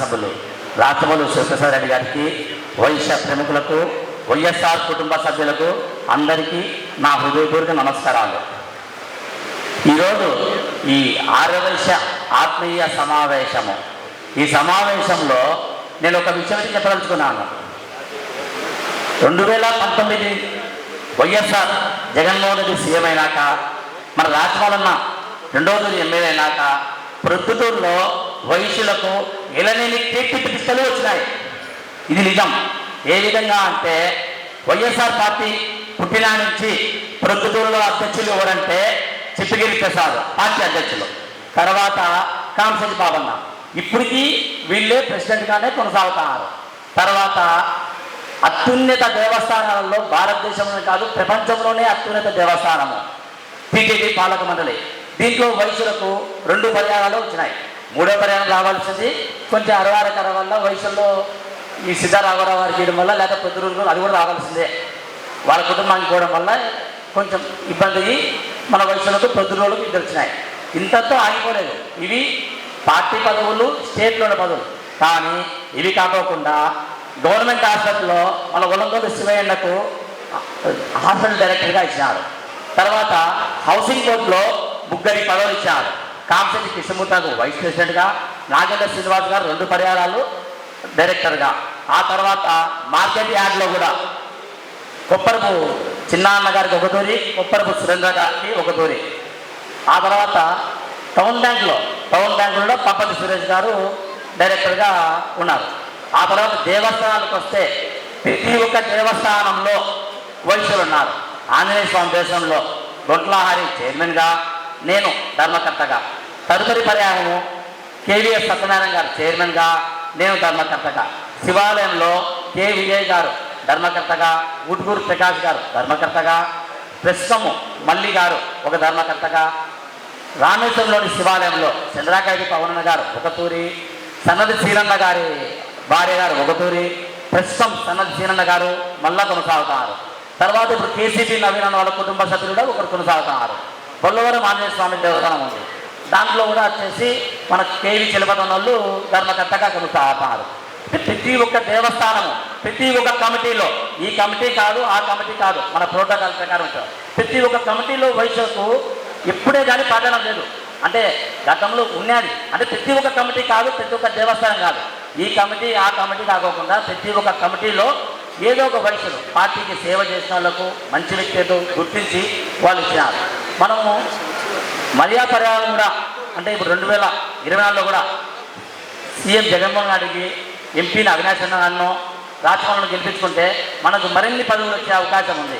సభలు. రాచమల్లు శివప్రసాద్ రెడ్డి గారికి వైశ్య ప్రముఖులకు వైఎస్ఆర్ కుటుంబ సభ్యులకు అందరికీ నా హృదయపూర్వక నమస్కారాలు. ఈరోజు ఈ ఆర్యవైశ్య ఆత్మీయ సమావేశము. ఈ సమావేశంలో నేను ఒక విషయం చెప్పదలుచుకున్నాను. రెండు వేల పంతొమ్మిది వైఎస్ఆర్ జగన్మోహన్ రెడ్డి సీఎం అయినాక మన రాజమౌళన్న రెండవది ఎమ్మెల్యే అయినాక ప్రొద్దుటూరులో వైశ్యులకు ఇలనేని కీర్తి ప్రతిష్టలు వచ్చినాయి. ఇది నిజం. ఏ విధంగా అంటే వైఎస్ఆర్ పార్టీ పుట్టిన నుంచి ప్రొద్దుటూరులో అధ్యక్షులు ఎవరంటే చిప్పగిరి ప్రసాద్ పార్టీ అధ్యక్షులు. తర్వాత కాంసటి బాబన్న. ఇప్పటికీ వీళ్ళే ప్రెసిడెంట్గానే కొనసాగుతున్నారు తర్వాత అత్యున్నత దేవస్థానాలలో భారతదేశంలో కాదు ప్రపంచంలోనే అత్యున్నత దేవస్థానము. టీటీడీ పాలక మండలి. దీంట్లో వయసులకు రెండు పర్యాయాలు వచ్చినాయి. మూడో పర్యాయం రావాల్సింది. కొంచెం అరవారకర వల్ల వయసులో ఈ సిద్ధారాఘవరావు వారికి ఇవ్వడం వల్ల లేదా పొద్దురు అది కూడా రావాల్సిందే. వాళ్ళ కుటుంబానికి పోవడం వల్ల కొంచెం ఇబ్బంది అయ్యి మన వయసులకు పొద్దురోళ్ళకు ఇద్దరు వచ్చినాయి. ఇంతతో ఆగిపోలేదు. ఇవి పార్టీ పదవులు స్టేట్లోని పదవులు. కానీ ఇవి కాకోకుండా గవర్నమెంట్ హాస్పిటల్లో మన ఉల్లంగోలు శివయ్యన్నకు హాస్పిటల్ డైరెక్టర్గా ఇచ్చినారు. తర్వాత హౌసింగ్ బోర్డులో ముగ్గురి పదవులు ఇచ్చినారు. కాంశెట్టి కృష్ణమూర్తికు వైస్ ప్రెసిడెంట్గా నాగేంద్ర శ్రీనివాస్ గారు రెండు పర్యాయాలు డైరెక్టర్గా. ఆ తర్వాత మార్కెట్ యార్డ్లో కూడా కొప్పరపు చిన్నాన్న గారికి ఒక దూరి కొప్పరపు సురేంద్ర గారికి ఒక తూరి. ఆ తర్వాత టౌన్ బ్యాంక్లో టౌన్ బ్యాంకులో పప్పటి సురేష్ గారు డైరెక్టర్గా ఉన్నారు. ఆ తర్వాత దేవస్థానాలకు వస్తే ప్రతి ఒక్క దేవస్థానంలో వయసులు ఉన్నారు. ఆంజనేయ స్వామి దేశంలో గొంట్లహారి చైర్మన్గా నేను ధర్మకర్తగా. తదుపరి పర్యాయము కేవీఎస్ సత్యనారాయణ గారు చైర్మన్గా నేను ధర్మకర్తగా. శివాలయంలో కె. విజయ్ గారు ధర్మకర్తగా ఉట్కూరు ప్రకాష్ గారు ధర్మకర్తగా ప్రస్తుతము మల్లి గారు ఒక ధర్మకర్తగా రామేశ్వరంలోని శివాలయంలో చంద్రాకాయ పవనన్న గారు ఒకతూరి సన్నది శ్రీరన్న గారి భార్య గారు ఒకతూరి ప్రస్తుతం సన్నది శ్రీరన్న గారు మళ్ళా కొనసాగుతున్నారు తర్వాత ఇప్పుడు కేసీపీ నవీన వాళ్ళ కుటుంబ సభ్యులు కూడా ఒకరు కొనసాగుతున్నారు బొల్లవరం ఆంజనేయ స్వామి దేవస్థానం ఉంది. దాంట్లో కూడా వచ్చేసి మన కేవీ చిలపతం వాళ్ళు ధర్మకర్తగా కొనసాగుతారు. ప్రతి ఒక్క దేవస్థానము ప్రతి ఒక్క కమిటీలో ఈ కమిటీ కాదు ఆ కమిటీ కాదు మన ప్రోటోకాల్ ప్రకారం ఉంటాం ప్రతి ఒక్క కమిటీలో వయసుకు ఎప్పుడే కానీ ప్రాధాన్యం లేదు. అంటే గతంలో ఉన్నది. అంటే ప్రతి ఒక్క కమిటీ కాదు ప్రతి ఒక్క దేవస్థానం కాదు. ఈ కమిటీ ఆ కమిటీ కాకోకుండా ప్రతి ఒక్క కమిటీలో ఏదో ఒక వయసులో పార్టీకి సేవ చేసిన వాళ్ళకు మంచి వ్యక్తులు గుర్తించి వాళ్ళు ఇచ్చినారు. మనము మర్యాద పర్యావరణం కూడా అంటే ఇప్పుడు రెండు వేల ఇరవై నాలుగులో కూడా సీఎం జగన్మోహన్ రెడ్డికి ఎంపీని అవినాష్ అన్న నన్ను రాజభవన్ను గెలిపించుకుంటే మనకు మరిన్ని పదవులు వచ్చే అవకాశం ఉంది.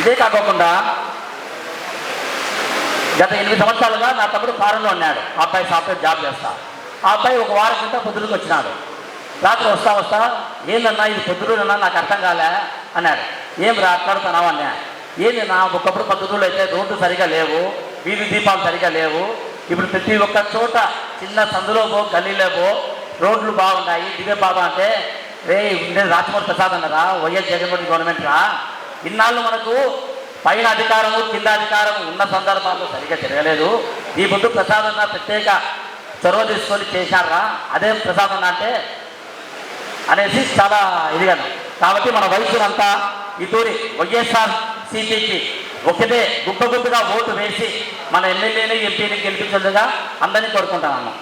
ఇదే కాకోకుండా గత ఎనిమిది సంవత్సరాలుగా నా తమ్ముడు ఫారెన్లో ఉన్నాడు. ఆ అబ్బాయి సాఫ్ట్వేర్ జాబ్ చేస్తా. ఆ అబ్బాయి ఒక వారం కింద పొద్దులకు వచ్చినాడు. రాత్రి వస్తా వస్తా ఏందన్నా ఇది పొద్దులు నాకు అర్థం కాలే అన్నాడు. ఏం రాట్లాడుతున్నావు అన్నా ఏంది నా ఒకప్పుడు పద్ధతుల్లో అయితే రోడ్డు సరిగా లేవు వీధి దీపాలు సరిగా లేవు. ఇప్పుడు ప్రతి ఒక్క చోట చిన్న సందులో పో గల్లీలో పో రోడ్లు బాగున్నాయి. దివే బాబా అంటే రే నేను రాజమౌళి ప్రసాద్ అన్నారా? వైఎస్ జగన్మోహన్ గవర్నమెంట్ రా? ఇన్నాళ్ళు మనకు పైన అధికారము కింద అధికారము ఉన్న సందర్భాల్లో సరిగా జరగలేదు. ఈ ముందు ప్రసాద్ అన్న ప్రత్యేక చొరవ తీసుకొని చేశారా? అదే ప్రసాద్ అన్న అంటే అనేసి చాలా ఇదిగాను. కాబట్టి మన వయసులంతా ఈ తూరి వైఎస్ఆర్ సిపికి ఒకటే గుప్ప గుప్పగా ఓటు వేసి మన ఎమ్మెల్యేని ఎంపీని గెలిపించేందుగా అందరినీ కోరుకుంటామన్నా